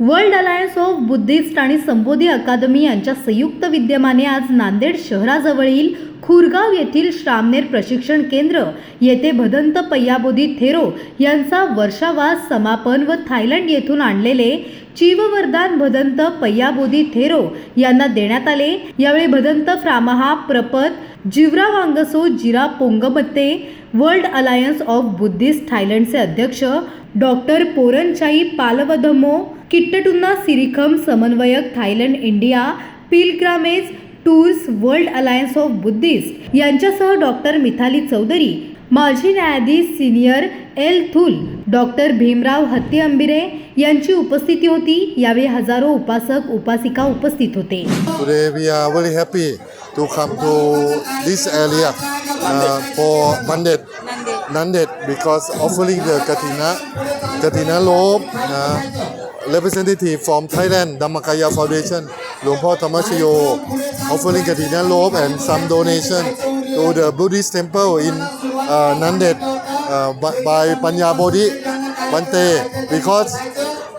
World alliance of Buddhist आणि संबोधी अकादमी यांच्या संयुक्त विद्यमाने आज नांदेड शहराजवळील खुरगाव येथील श्रामनेर प्रशिक्षण केंद्र येथे भदंत पय्याबोधी थेरो यांचा वर्षावास समापन व थायलंड येथून आणलेले चिववरदान भदंत पय्याबोधी थेरो यांना देण्यात आले. यावेळी भदंत फ्रामहा प्रपद जिवरा वांगसो जिरा पोंगमत्ते वर्ल्ड अलायन्स ऑफ बुद्धिस्ट थायलंडचे अध्यक्ष डॉक्टर पोरनचाई पालवधमो किट्टटुन्ना सिरिखम समन्वयक Thailand India pilgrimage tours world alliance of Buddhist यांच्यासह डॉक्टर मिथाली चौधरी माजी न्यायाधीश senior L Thul, doctor Bhimrao Hatte Ambire यांची उपस्थिती होती. यावेळी हजारो उपासक, उपासिका उपस्थित होते. Today we are very happy to come offering the Kathina Kathina low representative to the Buddhist temple in uh, uh, by, by Panya Bodhi Bante because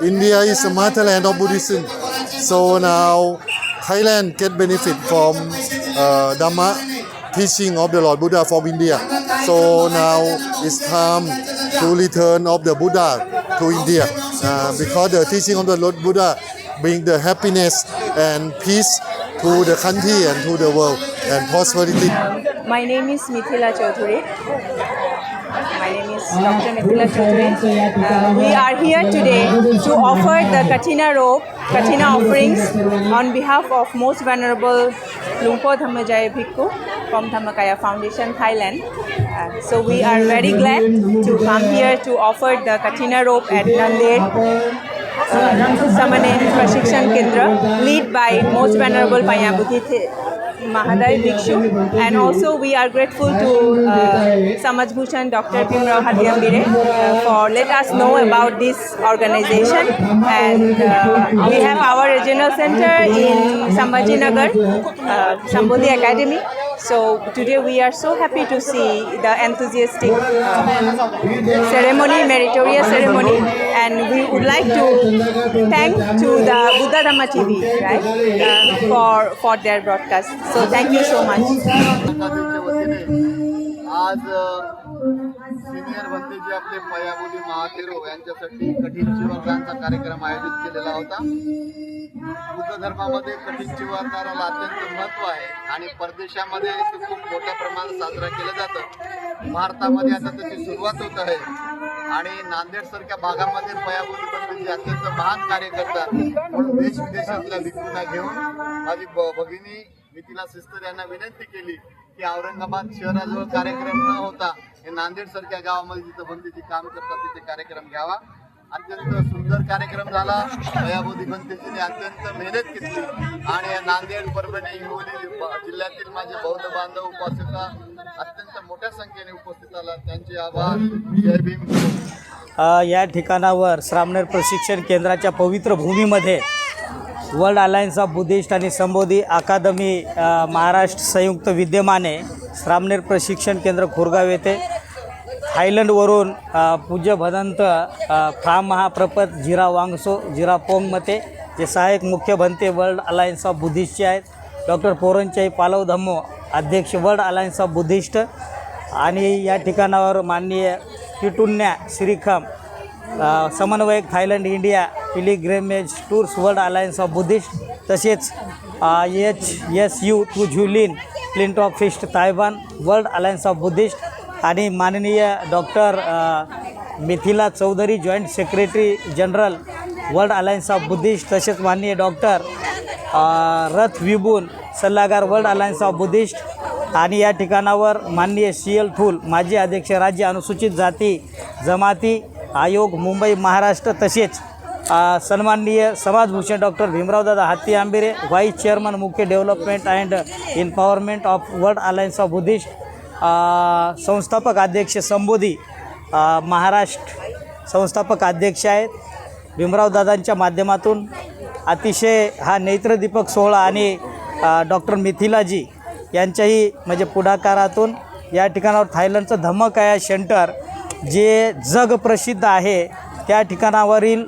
India is the motherland of Buddhism. So now Thailand get benefit from uh, Dhamma teaching of the Lord Buddha from India. So now it's time to return of the Buddha to India uh, because the teaching of the Lord Buddha bring the happiness and peace to the country and to the world and prosperity. My name is Mithila Chaudhuri. My name is Dr. Mithila Chaudhuri. Uh, we are here today to offer the Katina robe, Katina offerings on behalf of Most Venerable Lumpo Dhammajaya Bhikkhu from Dhammakaya Foundation, Thailand. Uh, so we are very glad to come here to offer the Katina robe at Nanded. Samanen Prashikshan Kendra, lead by Most Venerable Payabhuti Mahaday dikshu And also we are grateful to uh, Samaj Bhushan Dr. Bhimrao Hatyambire uh, for let us know about this organization. And uh, we have our regional center in Sambhaji Nagar, uh, Sambodhi Academy. So today we are so happy to see the enthusiastic uh, ceremony, meritorious ceremony, and we would like to thank to the Buddha Dhamma TV, right, uh, for for their broadcast. So thank you so much. आज senior भंतेजी आपले पयाबोली महाथेरो यांच्यासाठी कठीण चिवरदानचा कार्यक्रम आयोजित केलेला होता. बुद्ध धर्मामध्ये कठीण चिवरदानाला अत्यंत महत्त्व आहे आणि परदेशामध्ये खूप मोठ्या प्रमाणात साजरा केलं जातं. भारतामध्ये आता त्याची सुरुवात होत आहे. आणि नांदेड सारख्या भागामध्ये पयाबोली भंतेजी अत्यंत महान कार्य करतात. म्हणून देश विदेशातल्या भिक्खूंना घेऊन माझी भगिनी मिथिला सिस्टर यांना विनंती केली की औरंगाबाद शहराजवळ कार्यक्रम न होता हे नांदेड सारख्या गावामध्ये जिथं बंदीची काम करतात तिथे कार्यक्रम घ्यावा. अत्यंत सुंदर कार्यक्रम झाला. दयाबोधी बंदीजीने अत्यंत मेहनत घेतली. आणि या नांदेड परभणी हिंगोली जिल्ह्यातील माझे बौद्ध बांधव उपस्थित अत्यंत मोठ्या संख्येने उपस्थित झाला त्यांचे आभार. जय भीम. या ठिकाणावर श्रामनेर प्रशिक्षण केंद्राच्या पवित्र भूमीमध्ये वर्ल्ड अलायन्स ऑफ बुद्धिस्ट आणि संबोधी अकादमी महाराष्ट्र संयुक्त विद्यमाने श्रामनेर प्रशिक्षण केंद्र खोरगाव येथे. थायलंडवरून पूज्य भदंत खा फ्राम महाप्रपत जिरा वांगसो जिरा पोंगमते जे सहाय्यक मुख्य भंते वर्ल्ड अलायन्स ऑफ बुद्धिस्टचे आहेत. डॉक्टर पोरनचाई पालव धम्मो अध्यक्ष वर्ल्ड अलायन्स ऑफ बुद्धिस्ट. आणि या ठिकाणावर माननीय किटुन्या श्रीखम समन्वयक Thailand India pilgrimage tours world alliance of Buddhist. तसेच एच एस यू टू झुलिन प्लिंट ऑफ fist Taiwan world alliance of Buddhist आणि माननीय doctor Mithila Chaudhari joint secretary general world alliance of Buddhist तसेच माननीय डॉक्टर रथ विबून सल्लागार वर्ल्ड अलायन्स ऑफ बुद्धिस्ट आणि या ठिकाणावर माननीय सी एल थूल माजी अध्यक्ष राज्य अनुसूचित जाती जमाती आयोग मुंबई महाराष्ट्र तसेच सन्माननीय समाजभूषण डॉक्टर भीमरावदादा हत्ती आंबेरे व्हाईस चेअरमन मुख्य development and empowerment of world alliance of Buddhist संस्थापक अध्यक्ष संबोधी महाराष्ट्र संस्थापक अध्यक्ष आहेत. भीमरावदादांच्या माध्यमातून अतिशय हा नेत्रदीपक सोहळा आणि डॉक्टर मिथिलाजी यांच्याही म्हणजे पुढाकारातून या ठिकाणावर थायलंडचं धम्मकाया सेंटर जे जगप्रसिद्ध आहे त्या ठिकाणावरील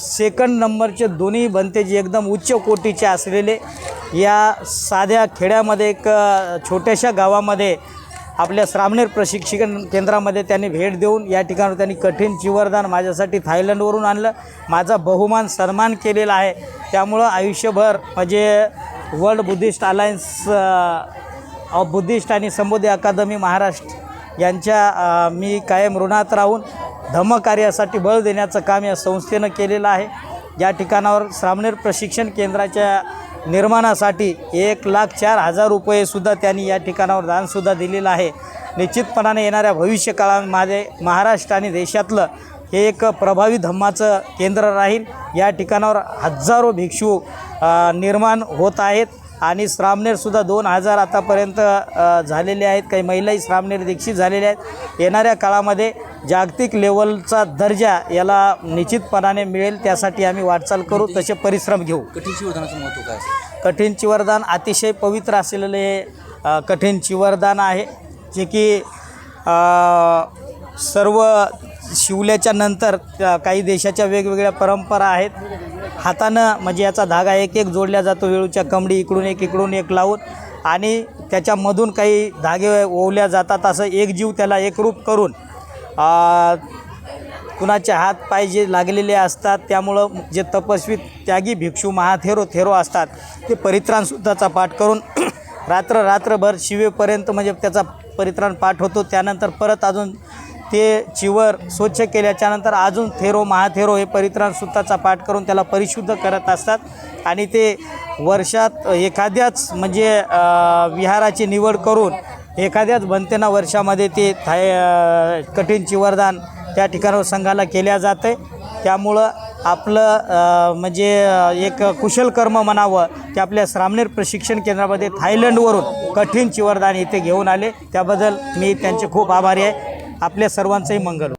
सेकंड नंबरचे दोन्ही बनते जे एकदम उच्च कोटीचे असलेले या साध्या खेड्यामध्ये एक छोट्याशा गावामध्ये आपल्या श्रामणेर प्रशिक्षण केंद्रामध्ये त्यांनी भेट देऊन या ठिकाणी त्यांनी कठीण चिवरदान माझ्यासाठी थायलंडवरून आणलं. माझा बहुमान सन्मान केलेला आहे. त्यामुळं आयुष्यभर म्हणजे world Buddhist alliance of Buddhist आणि संबोधी अकादमी महाराष्ट्र यांच्या मी कायम ऋणात राहून धम्मकार्यासाठी बळ देण्याचं काम या संस्थेनं केलेलं आहे. या ठिकाणावर श्रामणेर प्रशिक्षण केंद्राच्या निर्माणासाठी एक लाख चार हजार रुपयेसुद्धा त्यांनी या ठिकाणावर दानसुद्धा दिलेलं आहे. निश्चितपणाने येणाऱ्या भविष्यकाळामध्ये महाराष्ट्र आणि देशातलं हे एक प्रभावी धम्माचं केंद्र राहील. या ठिकाणावर हजारो भिक्षू निर्माण होत आहेत. आणि श्रामनेरसुद्धा दोन हजार आतापर्यंत झालेले आहेत. काही महिलाही श्रामनेर दीक्षित झालेल्या आहेत. येणाऱ्या काळामध्ये जागतिक लेवलचा दर्जा याला निश्चितपणाने मिळेल. त्यासाठी आम्ही वाटचाल करू तसे परिश्रम घेऊ. कठीण चिवरदानाचं महत्त्व काय कठीण चिवरदान अतिशय पवित्र असलेले अ, कठीण चिवरदान आहे. जे की सर्व शिवल्याच्या नंतर काही देशाच्या वेगवेगळ्या परंपरा आहेत. हातानं म्हणजे याचा धागा एक एक जोडला जातो. वेळूच्या कमडी इकडून एक इकडून एक लावून आणि त्याच्यामधून काही धागे ओवल्या जातात असं एक जीव त्याला एकरूप करून कुणाचे हात पाय जे लागलेले असतात त्यामुळं जे तपस्वी त्यागी भिक्षू महाथेरो थेरो असतात ते परित्राणसुद्धाचा पाठ करून रात्र रात्रभर शिवेपर्यंत म्हणजे त्याचा परित्राण पाठ होतो. त्यानंतर परत अजून ते चिवर स्वच्छ केल्याच्यानंतर अजून थेरो महाथेरो हे परित्राण सुताचा पाठ करून त्याला परिशुद्ध करत असतात. आणि ते वर्षात एखाद्याच म्हणजे विहाराची निवड करून एखाद्याच बनतेना वर्षामध्ये ते थाय कठीण चिवरदान त्या ठिकाणावर संघाला केल्या जाते त्यामुळं आपलं म्हणजे एक कुशल कर्म म्हणावं की आपल्या श्रामनेर प्रशिक्षण केंद्रामध्ये थायलंडवरून कठीण चिवरदान इथे घेऊन आले. त्याबद्दल मी त्यांचे खूप आभारी आहे. आपल्या सर्वांचंही मंगल